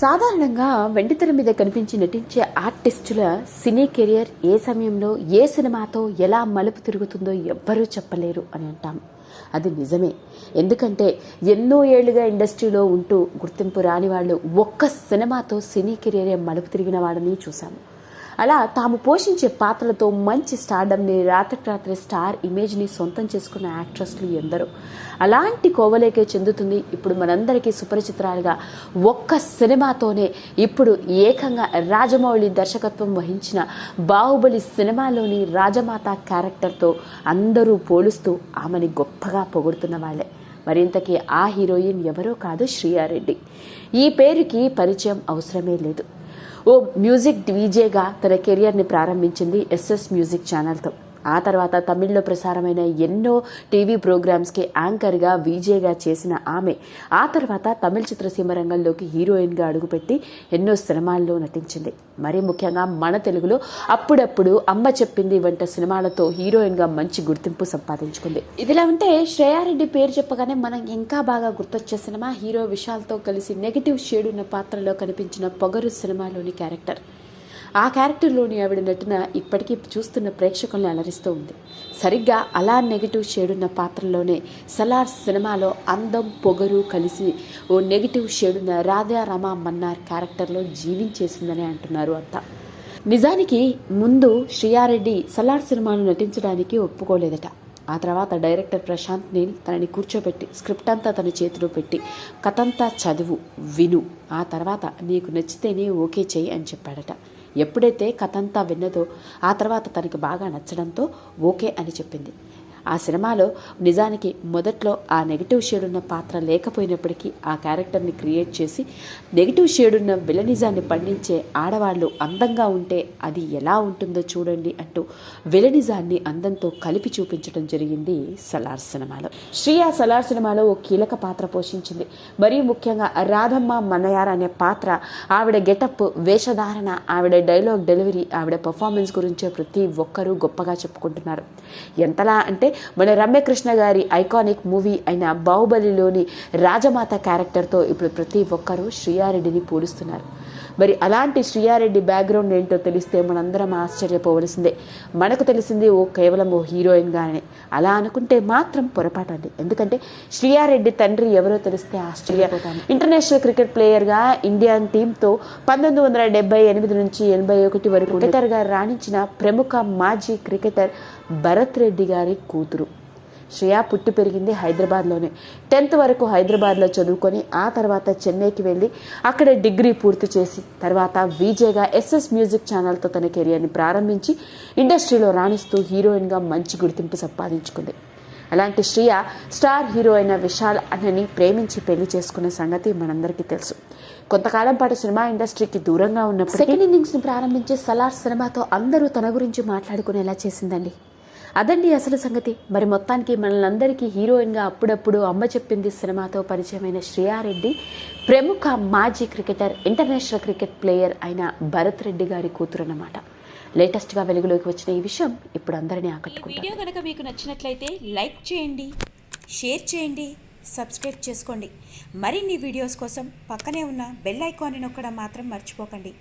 సాధారణంగా వెండితెర మీద కనిపించి నటించే ఆర్టిస్టుల సినీ కెరియర్ ఏ సమయంలో ఏ సినిమాతో ఎలా మలుపు తిరుగుతుందో ఎవ్వరూ చెప్పలేరు అని అంటాం. అది నిజమే. ఎందుకంటే ఎన్నో ఏళ్ళుగా ఇండస్ట్రీలో ఉంటూ గుర్తింపు రాని వాళ్ళు ఒక్క సినిమాతో సినీ కెరియరే మలుపు తిరిగిన వాళ్ళని చూశాము. అలా తాము పోషించే పాత్రలతో మంచి స్టార్డమ్ని రాత్రికి రాత్రి స్టార్ ఇమేజ్ని సొంతం చేసుకున్న యాక్ట్రెస్లు ఎందరో. అలాంటి కోవలేకే చెందుతుంది ఇప్పుడు మనందరికీ సుపరిచిత్రాలుగా ఒక్క సినిమాతోనే ఇప్పుడు ఏకంగా రాజమౌళి దర్శకత్వం వహించిన బాహుబలి సినిమాలోని రాజమాత క్యారెక్టర్తో అందరూ పోలుస్తూ ఆమెని గొప్పగా పొగుడుతున్న వాళ్ళే. మరింతకీ ఆ హీరోయిన్ ఎవరో కాదు శ్రీయారెడ్డి. ఈ పేరుకి పరిచయం అవసరమే లేదు. ఓ మ్యూజిక్ డీజేగా తన కెరియర్ని ప్రారంభించింది ఎస్ఎస్ మ్యూజిక్ ఛానల్తో. ఆ తర్వాత తమిళ్ళో ప్రసారమైన ఎన్నో టీవీ ప్రోగ్రామ్స్కి యాంకర్గా వీజేగా చేసిన ఆమె ఆ తర్వాత తమిళ చిత్రసీమ రంగంలోకి హీరోయిన్గా అడుగుపెట్టి ఎన్నో సినిమాల్లో నటించింది. మరీ ముఖ్యంగా మన తెలుగులో అప్పుడప్పుడు అమ్మ చెప్పింది వంట సినిమాలతో హీరోయిన్గా మంచి గుర్తింపు సంపాదించుకుంది. ఇదిలా ఉంటే శ్రేయారెడ్డి పేరు చెప్పగానే మనం ఇంకా బాగా గుర్తొచ్చే సినిమా హీరో విశాల్తో కలిసి నెగిటివ్ షేడ్ ఉన్న పాత్రలో కనిపించిన పొగరు సినిమాలోని క్యారెక్టర్. ఆ క్యారెక్టర్లోని ఆవిడ నటన ఇప్పటికీ చూస్తున్న ప్రేక్షకుల్ని అలరిస్తూ ఉంది. సరిగ్గా అలా నెగిటివ్ షేడున్న పాత్రలోనే సలార్ సినిమాలో అందం పొగరు కలిసి ఓ నెగిటివ్ షేడున్న రాధారమ మన్నార్ క్యారెక్టర్లో జీవించేసిందని అంటున్నారు అంతా. నిజానికి ముందు శ్రీయారెడ్డి సలార్ సినిమాను నటించడానికి ఒప్పుకోలేదట. ఆ తర్వాత డైరెక్టర్ ప్రశాంత్ నీల్ తనని కూర్చోబెట్టి స్క్రిప్ట్ అంతా తన చేతిలో పెట్టి కథంతా చదువు విను. ఆ తర్వాత నీకు నచ్చితేనే ఓకే చెయ్యి అని చెప్పాడట. ఎప్పుడైతే కథంతా విన్నదో ఆ తర్వాత తనకి బాగా నచ్చడంతో ఓకే అని చెప్పింది. ఆ సినిమాలో నిజానికి మొదట్లో ఆ నెగిటివ్ షేడ్ ఉన్న పాత్ర లేకపోయినప్పటికీ ఆ క్యారెక్టర్ని క్రియేట్ చేసి నెగిటివ్ షేడ్ ఉన్న విలనిజాన్ని పండించే ఆడవాళ్ళు అందంగా ఉంటే అది ఎలా ఉంటుందో చూడండి అంటూ విలనిజాన్ని అందంతో కలిపి చూపించడం జరిగింది సలార్ సినిమాలో. శ్రీయా సలార్ సినిమాలో ఓ కీలక పాత్ర పోషించింది. మరీ ముఖ్యంగా రాధమ్మ మన్నయార్ అనే పాత్ర ఆవిడ గెటప్ వేషధారణ ఆవిడ డైలాగ్ డెలివరీ ఆవిడ పర్ఫార్మెన్స్ గురించే ప్రతి ఒక్కరూ గొప్పగా చెప్పుకుంటున్నారు. ఎంతలా అంటే మన రమ్యకృష్ణ గారి ఐకానిక్ మూవీ అయిన బాహుబలిలోని రాజమాత క్యారెక్టర్తో ఇప్పుడు ప్రతి ఒక్కరూ శ్రీయారెడ్డిని పోలుస్తున్నారు. మరి అలాంటి శ్రీయారెడ్డి బ్యాక్గ్రౌండ్ ఏంటో తెలిస్తే మనందరం ఆశ్చర్యపోవలసిందే. మనకు తెలిసింది ఓ కేవలం ఓ హీరోయిన్గానే అలా అనుకుంటే మాత్రం పొరపాటు అండి. ఎందుకంటే శ్రీయారెడ్డి తండ్రి ఎవరో తెలిస్తే ఆశ్చర్యపోతాను ఇంటర్నేషనల్ క్రికెట్ ప్లేయర్గా ఇండియన్ టీంతో పంతొమ్మిది వందల డెబ్బై ఎనిమిది నుంచి ఎనభై ఒకటి వరకు క్రికెటర్గా రాణించిన ప్రముఖ మాజీ క్రికెటర్ భరత్ రెడ్డి గారి కూతురు. శ్రేయ పుట్టి పెరిగింది హైదరాబాద్లోనే. టెన్త్ వరకు హైదరాబాద్లో చదువుకొని ఆ తర్వాత చెన్నైకి వెళ్ళి అక్కడ డిగ్రీ పూర్తి చేసి తర్వాత విజేగా ఎస్ఎస్ మ్యూజిక్ ఛానల్తో తన కెరియర్ని ప్రారంభించి ఇండస్ట్రీలో రాణిస్తూ హీరోయిన్గా మంచి గుర్తింపు సంపాదించుకుంది. అలాంటి శ్రియ స్టార్ హీరో అయిన విశాల్ అన్నని ప్రేమించి పెళ్ళి చేసుకున్న సంగతి మనందరికీ తెలుసు. కొంతకాలం పాటు సినిమా ఇండస్ట్రీకి దూరంగా ఉన్నప్పుడు సెకండ్ ఇన్నింగ్స్ని ప్రారంభించే సలార్ సినిమాతో అందరూ తన గురించి మాట్లాడుకునేలా చేసిందండి. అదండి అసలు సంగతి. మరి మొత్తానికి మనల్ని హీరోయిన్గా అప్పుడప్పుడు అమ్మ చెప్పింది సినిమాతో పరిచయమైన శ్రేయారెడ్డి ప్రముఖ మాజీ క్రికెటర్ ఇంటర్నేషనల్ క్రికెట్ ప్లేయర్ అయిన భరత్ రెడ్డి గారి కూతురు అన్నమాట లేటెస్ట్గా వెలుగులోకి వచ్చిన ఈ విషయం ఇప్పుడు అందరినీ ఈ ఆకట్టుకుంటారు వీడియో కనుక మీకు నచ్చినట్లయితే లైక్ చేయండి షేర్ చేయండి సబ్స్క్రైబ్ చేసుకోండి. మరిన్ని వీడియోస్ కోసం పక్కనే ఉన్న బెల్ ఐకాన్ని నొక్కడం మాత్రం మర్చిపోకండి.